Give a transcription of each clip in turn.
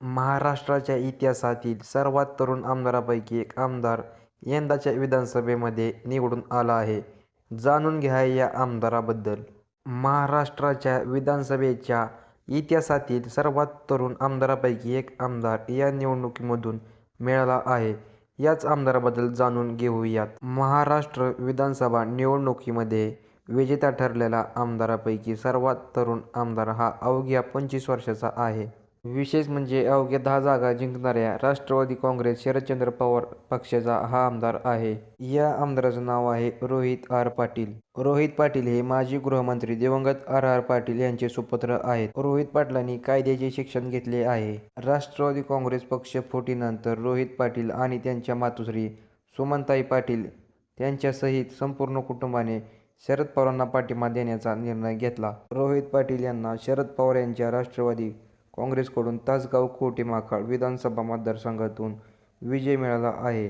महाराष्ट्राच्या इतिहासातील सर्वात तरुण आमदारांपैकी एक आमदार यंदाच्या विधानसभेमध्ये निवडून आला आहे. जाणून घ्या या आमदाराबद्दल. महाराष्ट्राच्या विधानसभेच्या इतिहासातील सर्वात तरुण आमदारांपैकी एक आमदार या निवडणुकीमधून मिळाला आहे. याच आमदाराबद्दल जाणून घेऊयात. महाराष्ट्र विधानसभा निवडणुकीमध्ये विजेता ठरलेल्या आमदारापैकी सर्वात तरुण आमदार हा अवघ्या पंचवीस वर्षाचा आहे. विशेष म्हणजे अवघ्या दहा जागा जिंकणाऱ्या राष्ट्रवादी काँग्रेस शरदचंद्र पवार पक्षाचा हा आमदार आहे. या आमदाराचं नाव आहे रोहित आर पाटील. रोहित पाटील हे माजी गृहमंत्री दिवंगत आर. आर. पाटील यांचे सुपुत्र आहेत. रोहित पाटलांनी कायद्याचे शिक्षण घेतले आहे. राष्ट्रवादी काँग्रेस पक्ष फुटीनंतर रोहित पाटील आणि त्यांच्या मातोश्री सुमनताई पाटील त्यांच्यासहित संपूर्ण कुटुंबाने शरद पवारांना पाठिंबा देण्याचा निर्णय घेतला. रोहित पाटील यांना शरद पवार यांच्या राष्ट्रवादी काँग्रेसकडून तासगाव कवठेमहांकाळ विधानसभा मतदारसंघातून विजय मिळाला आहे.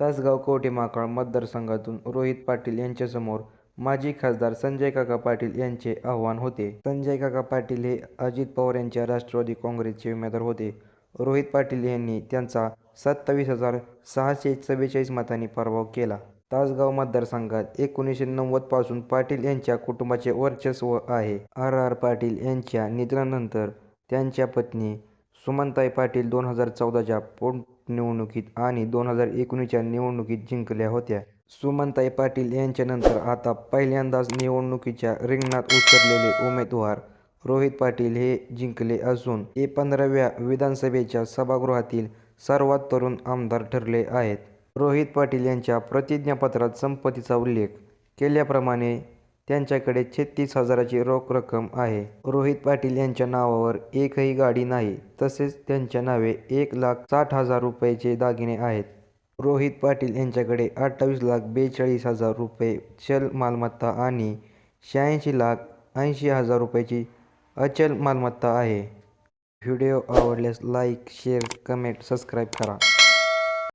तासगाव कवठेमहांकाळ मतदारसंघातून रोहित पाटील यांच्यासमोर माजी खासदार संजय काका पाटील यांचे आव्हान होते. संजय काका पाटील हे अजित पवार यांच्या राष्ट्रवादी काँग्रेसचे उमेदवार होते. रोहित पाटील यांनी त्यांचा सत्तावीस हजार सहाशे चव्वेचाळीस मतांनी पराभव केला. तासगाव मतदारसंघात एकोणीसशे नव्वदपासून पाटील यांच्या कुटुंबाचे वर्चस्व आहे. आर. आर. पाटील यांच्या निधनानंतर त्यांच्या पत्नी सुमनताई पाटील दोन हजार चौदाच्या पोटनिवडणुकीत आणि दोन हजार एकोणीसच्या निवडणुकीत जिंकल्या होत्या. सुमनताई पाटील यांच्यानंतर आता पहिल्यांदाच निवडणुकीच्या रिंगणात उतरलेले उमेदवार रोहित पाटील हे जिंकले असून ते पंधराव्या विधानसभेच्या सभागृहातील सर्वात तरुण आमदार ठरले आहेत. रोहित पाटील यांच्या प्रतिज्ञापत्रात संपत्तीचा उल्लेख केल्याप्रमाणे त्यांच्याकडे छत्तीस हजाराची रोख रक्कम आहे. रोहित पाटील यांच्या नावावर एकही गाडी नाही तसेच त्यांच्या नावे एक लाख साठ हजार रुपयाचे दागिने आहेत. रोहित पाटील यांच्याकडे अठ्ठावीस लाख बेचाळीस हजार रुपये चल मालमत्ता आणि शहाऐंशी लाख ऐंशी हजार रुपयाची अचल मालमत्ता आहे. व्हिडिओ आवडल्यास लाईक, शेअर, कमेंट, सबस्क्राईब करा.